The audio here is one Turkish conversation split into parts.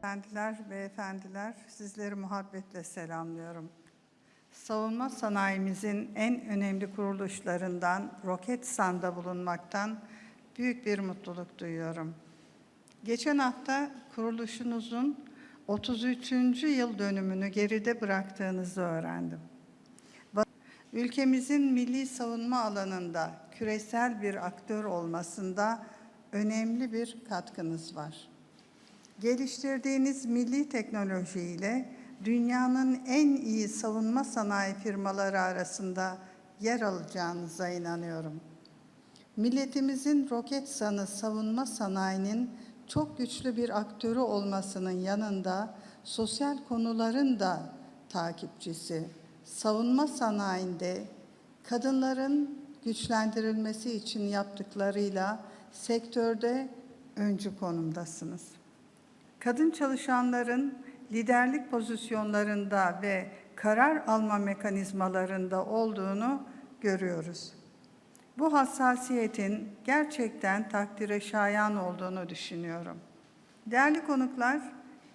Efendiler, beyefendiler, sizleri muhabbetle selamlıyorum. Savunma sanayimizin en önemli kuruluşlarından Roketsan'da bulunmaktan büyük bir mutluluk duyuyorum. Geçen hafta kuruluşunuzun 33. yıl dönümünü geride bıraktığınızı öğrendim. Ülkemizin milli savunma alanında küresel bir aktör olmasında önemli bir katkınız var. Geliştirdiğiniz milli teknolojiyle dünyanın en iyi savunma sanayi firmaları arasında yer alacağınıza inanıyorum. Milletimizin Roketsan'ı savunma sanayinin çok güçlü bir aktörü olmasının yanında sosyal konuların da takipçisi. Savunma sanayinde kadınların güçlendirilmesi için yaptıklarıyla sektörde öncü konumdasınız. Kadın çalışanların liderlik pozisyonlarında ve karar alma mekanizmalarında olduğunu görüyoruz. Bu hassasiyetin gerçekten takdire şayan olduğunu düşünüyorum. Değerli konuklar,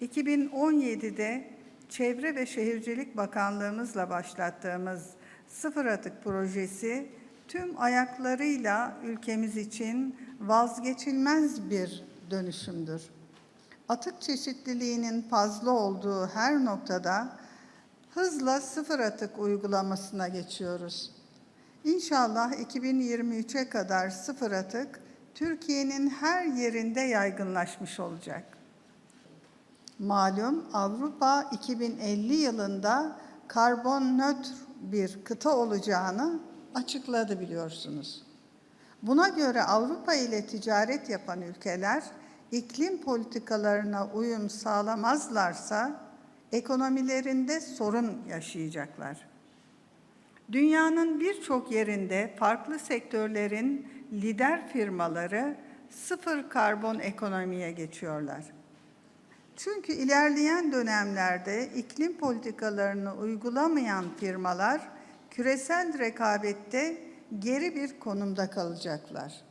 2017'de Çevre ve Şehircilik Bakanlığımızla başlattığımız Sıfır Atık Projesi tüm ayaklarıyla ülkemiz için vazgeçilmez bir dönüşümdür. Atık çeşitliliğinin fazla olduğu her noktada hızla sıfır atık uygulamasına geçiyoruz. İnşallah 2023'e kadar sıfır atık Türkiye'nin her yerinde yaygınlaşmış olacak. Malum Avrupa 2050 yılında karbon nötr bir kıta olacağını açıkladı biliyorsunuz. Buna göre Avrupa ile ticaret yapan ülkeler iklim politikalarına uyum sağlamazlarsa ekonomilerinde sorun yaşayacaklar. Dünyanın birçok yerinde farklı sektörlerin lider firmaları sıfır karbon ekonomiye geçiyorlar. Çünkü ilerleyen dönemlerde iklim politikalarını uygulamayan firmalar küresel rekabette geri bir konumda kalacaklar.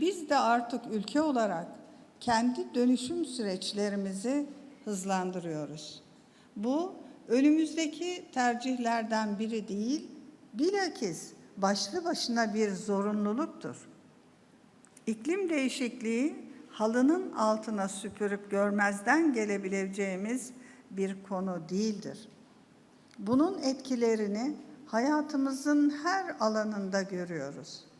Biz de artık ülke olarak kendi dönüşüm süreçlerimizi hızlandırıyoruz. Bu önümüzdeki tercihlerden biri değil, bilakis başlı başına bir zorunluluktur. İklim değişikliği halının altına süpürüp görmezden gelebileceğimiz bir konu değildir. Bunun etkilerini hayatımızın her alanında görüyoruz.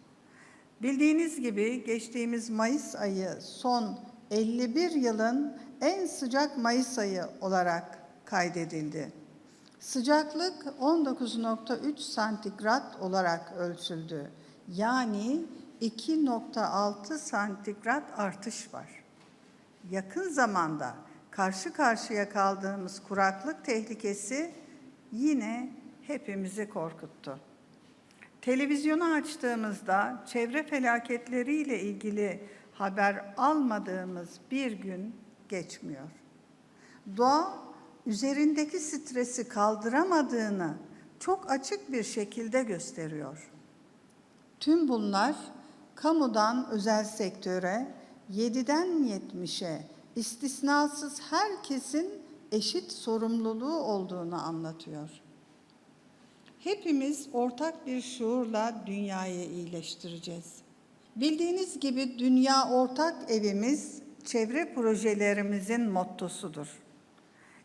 Bildiğiniz gibi geçtiğimiz Mayıs ayı son 51 yılın en sıcak Mayıs ayı olarak kaydedildi. Sıcaklık 19.3 santigrat olarak ölçüldü. Yani 2.6 santigrat artış var. Yakın zamanda karşı karşıya kaldığımız kuraklık tehlikesi yine hepimizi korkuttu. Televizyonu açtığımızda çevre felaketleriyle ilgili haber almadığımız bir gün geçmiyor. Doğa üzerindeki stresi kaldıramadığını çok açık bir şekilde gösteriyor. Tüm bunlar kamudan özel sektöre, 7'den 70'e istisnasız herkesin eşit sorumluluğu olduğunu anlatıyor. Hepimiz ortak bir şuurla dünyayı iyileştireceğiz. Bildiğiniz gibi dünya ortak evimiz çevre projelerimizin mottosudur.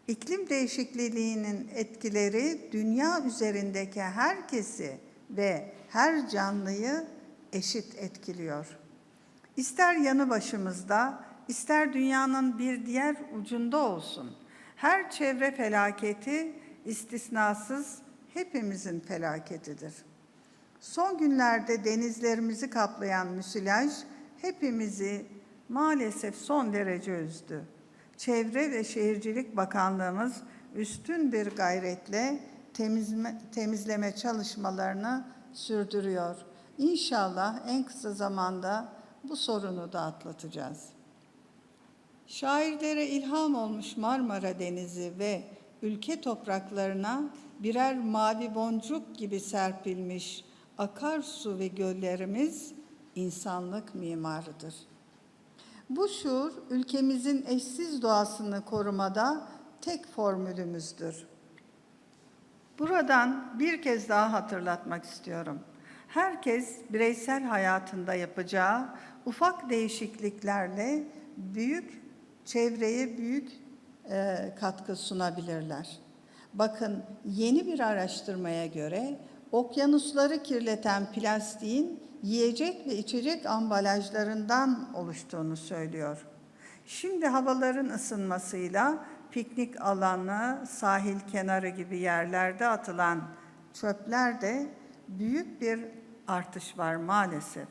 İklim değişikliğinin etkileri dünya üzerindeki herkesi ve her canlıyı eşit etkiliyor. İster yanı başımızda, ister dünyanın bir diğer ucunda olsun. Her çevre felaketi istisnasız hepimizin felaketidir. Son günlerde denizlerimizi kaplayan müsilaj hepimizi maalesef son derece üzdü. Çevre ve Şehircilik Bakanlığımız üstün bir gayretle temizme, temizleme çalışmalarını sürdürüyor. İnşallah en kısa zamanda bu sorunu da atlatacağız. Şairlere ilham olmuş Marmara Denizi ve ülke topraklarına birer mavi boncuk gibi serpilmiş akarsu ve göllerimiz insanlık mimarıdır. Bu şuur ülkemizin eşsiz doğasını korumada tek formülümüzdür. Buradan bir kez daha hatırlatmak istiyorum. Herkes bireysel hayatında yapacağı ufak değişikliklerle büyük çevreye büyük e, katkı sunabilirler. Bakın yeni bir araştırmaya göre okyanusları kirleten plastiğin yiyecek ve içecek ambalajlarından oluştuğunu söylüyor. Şimdi havaların ısınmasıyla piknik alanı, sahil kenarı gibi yerlerde atılan çöplerde büyük bir artış var maalesef.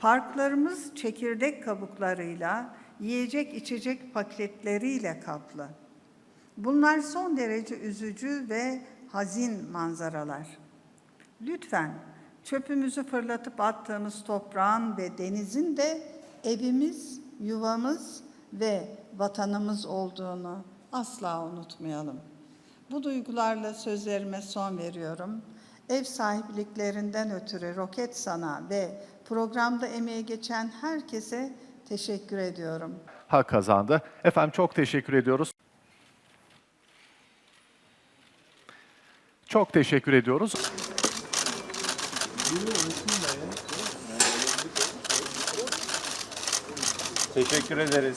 Parklarımız çekirdek kabuklarıyla, yiyecek içecek paketleriyle kaplı. Bunlar son derece üzücü ve hazin manzaralar. Lütfen çöpümüzü fırlatıp attığımız toprağın ve denizin de evimiz, yuvamız ve vatanımız olduğunu asla unutmayalım. Bu duygularla sözlerime son veriyorum. Ev sahipliklerinden ötürü Roketsan'a ve programda emeği geçen herkese teşekkür ediyorum. hak kazandı. Efendim çok teşekkür ediyoruz. Çok teşekkür ediyoruz. Teşekkür ederiz.